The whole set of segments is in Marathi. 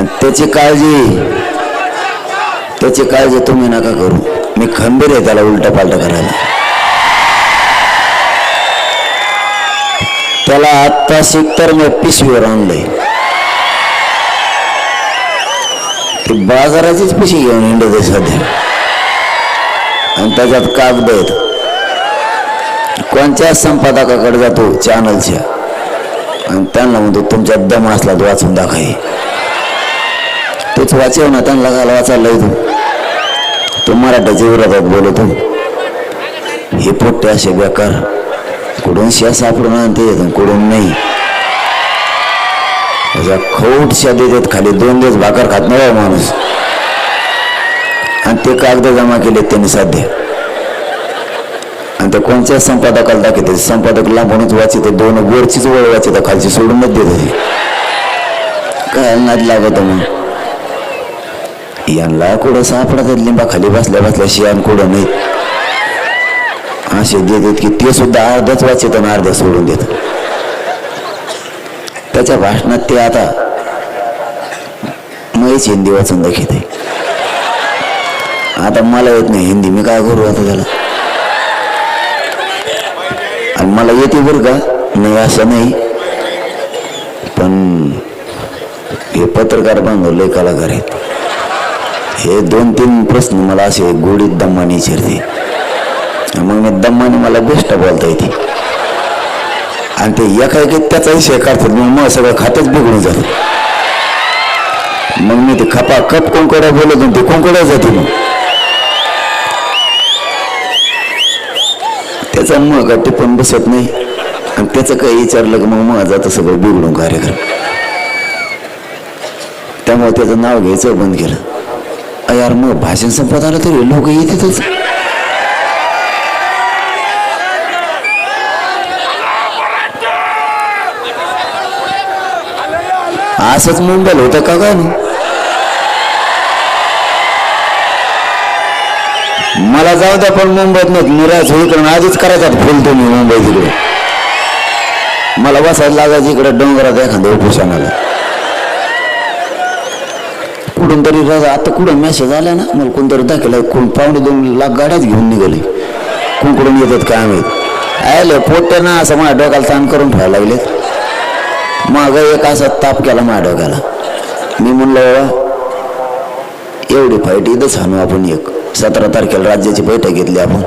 आणि त्याची काळजी त्याची काळजी तुम्ही नका करू. मी खंबीर आहे त्याला उलटा पालटा करायला. त्याला आत्ता सिक्तर तर मी पिशवीवर आणलंय. ती बाजाराचीच पिशवी घेऊन हिंडत आहे सध्या. आणि त्याच्यात कागद आहेत. कोणत्या संपादकाकडे जातो? चॅनलच्या. आणि त्यांना म्हणतो तुमच्या दम असला वाचून दाखवाय तोच वाचव ना त्यांना घाल वाचायला तू तो मराठाच्या विरोधात बोलतो हे पोट्टे असे बेकार. कुठून शिया सापडून आणते कुठून नाही. त्याच्या खौटशा देतात खाली दोन दिवस भाकर खात नाही माणूस. आणि ते कागद जमा केले त्यांनी साध्य. आणि ते कोणत्या संपादकाला दाखवते? संपादक लांबूनच वाचित दोन वरचीच वळ वाचित खालची सोडूनच देत. काय नाद लागत मग? यांना कुठं सापडतात लिंबा खाली बसल्या बसल्या शियान कुठं नाही? असे देतात की ते सुद्धा अर्धच वाचत आणि अर्ध सोडून देतात. त्याच्या भाषणात ते आता मयच हिंदी वाचून दाखवते. आता मला येत नाही हिंदी मी काय करू आता त्याला? आणि मला येते बरं का? नाही असं नाही. पण हे पत्रकार बांधवले कलाकार आहेत. हे दोन तीन प्रश्न मला असे गोडीत दम्माने विचारते. मग मी दम्माने मला बेस्ट बोलता येते. आणि ते एका एक त्याचा विषय करतात मग मग सगळं खातच बिघडून जातं. मग मी ते खपा कप कोंकड्या बोलत ते कोंकड्या जाते मग. त्याचा मग टिपून बसत नाही? आणि त्याचं काही विचारलं की मग मग जातं सगळं बिघडून कार्यक्रम. त्यामुळे त्याचं नाव घ्यायचं बंद केलं. यार मग भाषण संपत आलं तरी लोक येतातच. असंच मुंबईला होतं का काय मला जाऊ द्या पण मुंबईत नाही निराश होईकडून आधीच करायचा फुल तुम्ही मुंबई मला बसायला लागायचं इकडे डोंगरात एखाद्या उपोषणाला कुठून तरी राजा आता कुठं मेसेज आला ना मला कोणतरी दाखवला कोण पावणे दोन लाख गाड्याच घेऊन निघाले. कोण कुठून येतात काय आम्ही आयले पोट्टे ना असं माझ्या डोक्याला ताण करून ठेवायला लागलेत. माग एक असा ताप केला माझ्या डोक्याला. मी म्हणलं बाबा एवढी फाईट इथंच हाणू आपण एक. सतरा तारखेला राज्याची बैठक घेतली आपण.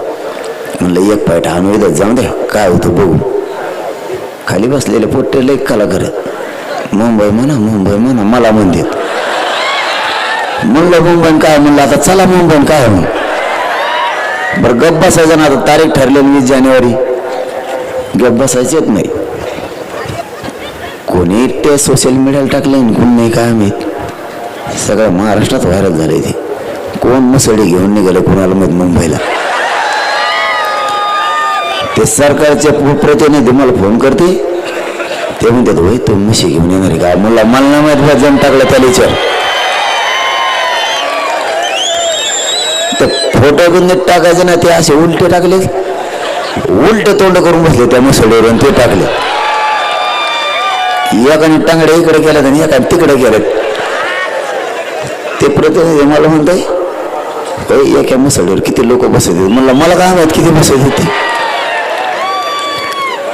म्हणलं एक फाईट हाणू इथंच जाऊ द्या. काय होतं बघू. खाली बसलेले पोट्टे लई कला करत मुंबई म्हणा मुंबई म्हणा मला म्हणतात. म्हणलं मुंबईन काय म्हणलं आता चला मुंबईन काय म्हणून बरं गप बसायचं ना आता तारीख ठरलेली वीस जानेवारी. गप बसायचेच नाही. कोणी ते सोशल मीडियाला टाकलं आणि कोण नाही काय माहीत. सगळं महाराष्ट्रात व्हायरल झाले ते. कोण मसडी घेऊन निघाले कोणाला मग मुंबईला? ते सरकारचे प्रतिनिधी मला फोन करते ते म्हणतात होय तो मशी घेऊन येणार आहे का? मला मला नाही माहीत जण टाकलं त्याला विचार फोटो बिन नीट टाकायचे ना ते असे उलटे टाकले. उलट तोंड करून बसले त्या मुसडीवर आणि ते टाकले. एकाने टांगड्या इकडे केल्यात आणि एकाने तिकडे केलं ते प्रतिनिधी मला म्हणताय एका मुसळीवर किती लोक बसत म्हणलं मला काय माहीत किती बसत होते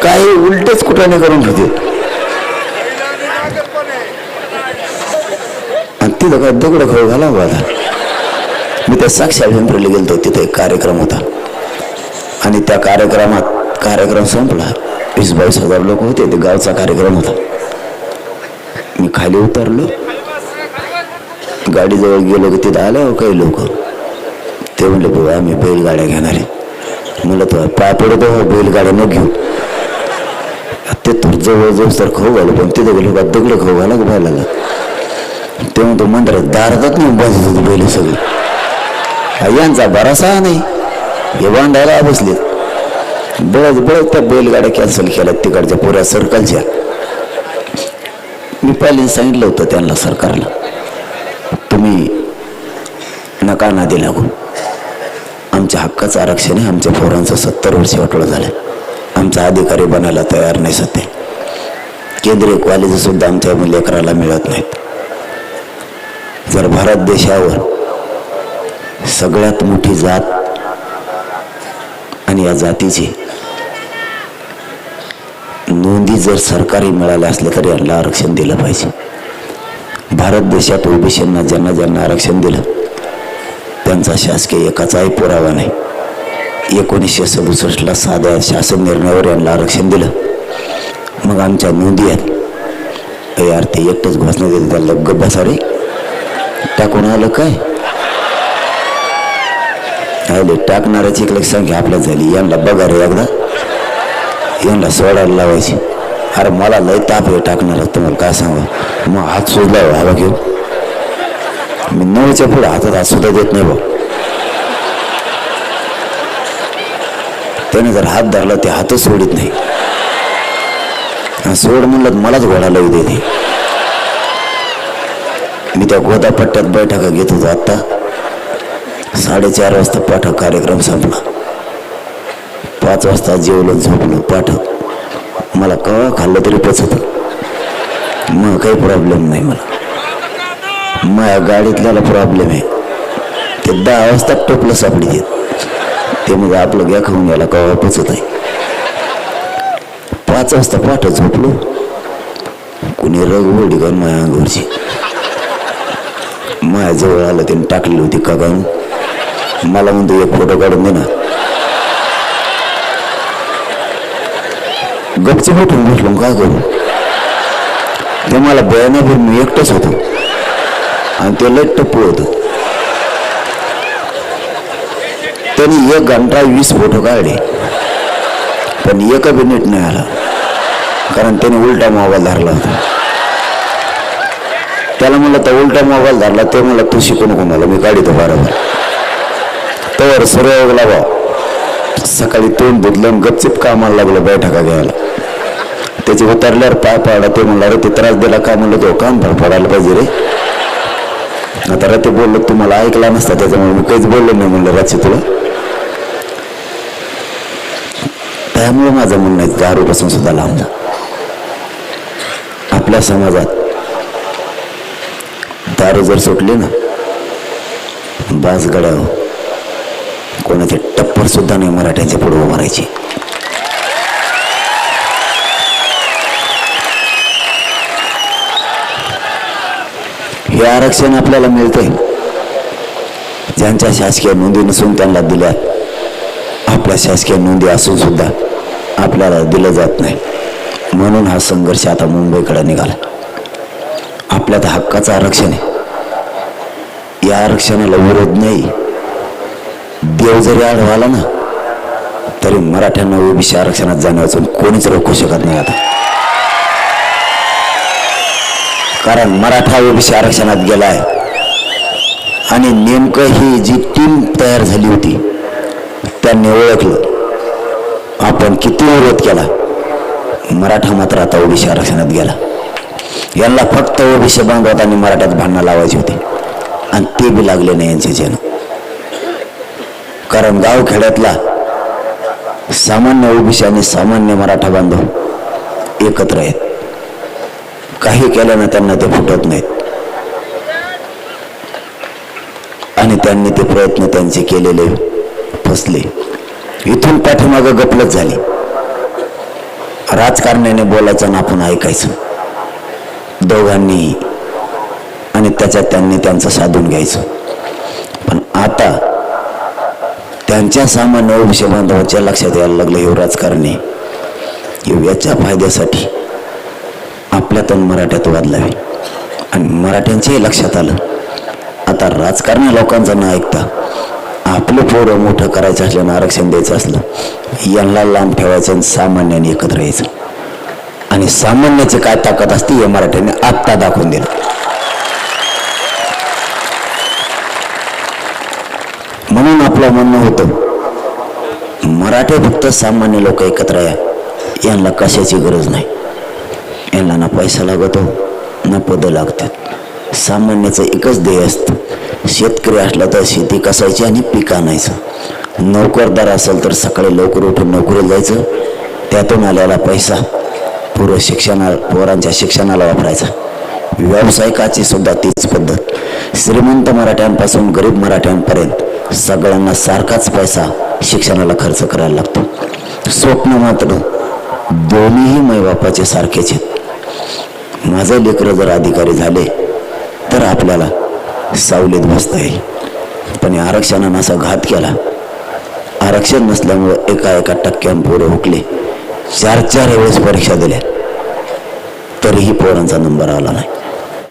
काही उलटच कुठाने करून ठेवते आणि तिथं काय दगड खाऊ घाला बाधा मी त्या साक्षी गेलो गेलतो. तिथे एक कार्यक्रम होता. आणि त्या कार्यक्रमात कार्यक्रम संपला. वीस बावीस हजार लोक होते. ते गावचा कार्यक्रम होता. मी खाली उतरलो. गाडीजवळ गेलो की तिथं आलं हो काही लोक. ते म्हणले बाबा आम्ही बैलगाड्या घेणार आहे. म्हणलं तो पाय पडतो हो बैलगाड्या न घेऊ. ते तर जवळ जवळ तर खाऊ घालू पण तिथे गेलो का दगडं खाऊ घाला का बैलाला ते म्हणतो मंदिरात दारातच नाही बाजूच बैल सगळी. यांचा बरासा नाही. हे बांधायला बसले. बळत बळत त्या बैलगाड्या कॅन्सल केल्या तिकडच्या पुऱ्या सर्कलच्या मी पहिले सांगितलं होतं त्यांना सरकारला तुम्ही नका दिला लागू. आमच्या हक्काचं आरक्षण आहे. आमच्या पोरांचं सत्तर वर्ष वाटोळं झालं आमचा अधिकारी बनायला तयार नाही सध्या. केंद्रीय कॉलेजसुद्धा आमच्या लेकराला मिळत नाहीत. जर भारत देशावर सगळ्यात मोठी जात आणि या जातीची. नोंदी जर सरकारी मिळाल्या असल्या तरी यांना आरक्षण दिलं पाहिजे. भारत देशात ओबीसींना ज्यांना ज्यांना आरक्षण दिलं त्यांचा शासकीय एकाचाही पुरावा नाही. एकोणीसशे सदुसष्टला साध्या शासन निर्णयावर यांना आरक्षण दिलं. मग आमच्या नोंदी आहेत. यार ते एकटंच घोषणा दिली त्याला गब्बा सारे टाकून आलं काय? राहिले. टाकणाऱ्याची एक संख्या आपल्यात झाली. यांना बघा रे एकदा. यांना सोडायला लावायची. अरे मला लय ताप आहे टाकणार. तुम्हाला काय सांगू? मग हात सुजला हो, हवा घेऊ मी नऊच्या पुढे हातात हात सुद्धा देत नाही बघ. त्याने जर हात धरला ते हातच सोडित नाही. आणि सोड म्हणलं तर मलाच घोडा लावू देते. मी त्या गोदा पट्ट्यात बैठका घेत होतो आत्ता. साडेचार वाजता पाठक कार्यक्रम संपला. पाच वाजता जेवलो झोपलो. पाठक मला कवा खाल्लं तरी पचत. मग काही प्रॉब्लेम नाही मला. माझ्या गाडीतल्याला प्रॉब्लेम आहे. ते दहा वाजता टोपलं सापडी देत. ते म्हणजे आपलं घ्या खाऊन घ्यायला कवा पचत आहे. पाच वाजता पाठ झोपलो. कुणी रग ओढी का माझ्या अंगावरची. माझ्याजवळ आलं त्याने टाकलेली होती का गाऊन मला म्हणतो एक फोटो काढून दे ना. गपचे भेटून भेटलो काय करू? ते मला बयानाभर मी एकटंच होतो. आणि ते लय टप्पू होतं. त्यांनी एक घंटा वीस फोटो काढले. पण एक मिनिट नाही आला. कारण त्याने उलटा मोबाईल धरला होता. त्याला म्हणलं तर उलटा मोबाईल धरला ते मला तू शिकू नको मला मी काढितो बरोबर. तर सर्व लावा सकाळी तोंड धुतलं गपचिप कामाला लागलं बैठका घ्यायला. त्याचे उतरल्यावर पाय पाडा ते म्हणला रे ते त्रास दिला का? म्हणलं तो काम भर पडायला पाहिजे रे. आता रे ते बोललो तुम्हाला ऐकला नसता त्याच्यामुळे मी काहीच बोललो नाही म्हणलं रात्री तुला. त्यामुळे माझं म्हणणं आहे दारूपासून सुद्धा लांब जा. आपल्या समाजात दारू जर सुटली ना बास गड्यावर कोणाचे टप्पर सुद्धा नाही मराठ्यांचे पुढे उभं हे आरक्षण आपल्याला मिळते ज्यांच्या शासकीय नोंदी नसून त्यांना दिल्या. आपल्या शासकीय नोंदी असून सुद्धा आपल्याला दिलं जात नाही. म्हणून हा संघर्ष आता मुंबईकडे निघाला. आपल्यात हक्काचं आरक्षण आहे. या आरक्षणाला विरोध नाही. देव जरी आढळला ना तरी मराठ्यांना ओबीसी आरक्षणात जाण्याचं कोणीच रोखू शकत नाही आता. कारण मराठा ओबीसी आरक्षणात गेलाय. आणि नेमकं ही जी टीम तयार झाली होती त्यांनी ओळखलं. आपण किती विरोध केला मराठा मात्र आता ओबीसी आरक्षणात गेला. यांना फक्त ओबीसी बांधवत आणि मराठ्यात भांडणं लावायची होती. आणि ते बी लागले नाही यांचे जेणं कारण गाव खेड्यातला सामान्य ओबीसी आणि सामान्य मराठा बांधव एकत्र आहेत. काही केल्यानं त्यांना ते फुटत नाहीत. आणि त्यांनी ते प्रयत्न त्यांचे केलेले फसले. इथून पाठीमागं गपलत झाली. राजकारण्याने बोलायचं ना आपण ऐकायचं. दोघांनी आणि त्याच्यात त्यांनी त्यांचं साधून घ्यायचं पण आता त्यांच्या सामान्य ओबीसी बांधवाच्या लक्षात यायला लागलं हे राजकारणी. याच्या फायद्यासाठी आपल्यातून मराठ्यात वादलावे. आणि मराठ्यांच्याही लक्षात आलं. आता राजकारणी लोकांचं न ऐकता आपलं पोरं मोठं करायचं असल्यानं आरक्षण द्यायचं असलं यांना लांब ठेवायचं आणि सामान्याने एकत्र यायचं. आणि सामान्याची काय ताकद असते हे मराठ्यांनी आत्ता दाखवून दिलं म्हणून आपलं म्हणणं होतं. मराठे फक्त सामान्य लोक एकत्र या. यांना कशाची गरज नाही. यांना ना पैसा लागतो ना पदं लागतात. सामान्याचं एकच ध्येय असतं. शेतकरी असला तर शेती कसायची आणि पीक आणायचं. नोकरदार असेल तर सकाळी लवकर उठून नोकरीला जायचं. त्यातून आलेला पैसा. पूर्व शिक्षणा पोरांच्या शिक्षणाला वापरायचा. व्यावसायिकाची सुद्धा तीच पद्धत. श्रीमंत मराठ्यांपासून गरीब मराठ्यांपर्यंत. सगळ्यांना सारखाच पैसा शिक्षणाला खर्च करायला लागतो. स्वप्न मात्र दोन्हीही मैबापाचे सारखेच आहेत. माझे लेकरं जर अधिकारी झाले तर आपल्याला सावलीत बसता येईल. पण या आरक्षणानं असा घात केला आरक्षण नसल्यामुळं एका एका टक्क्यान पोरं हुकले. चार चार वेळेस परीक्षा दिल्या. तरीही पोरांचा नंबर आला नाही.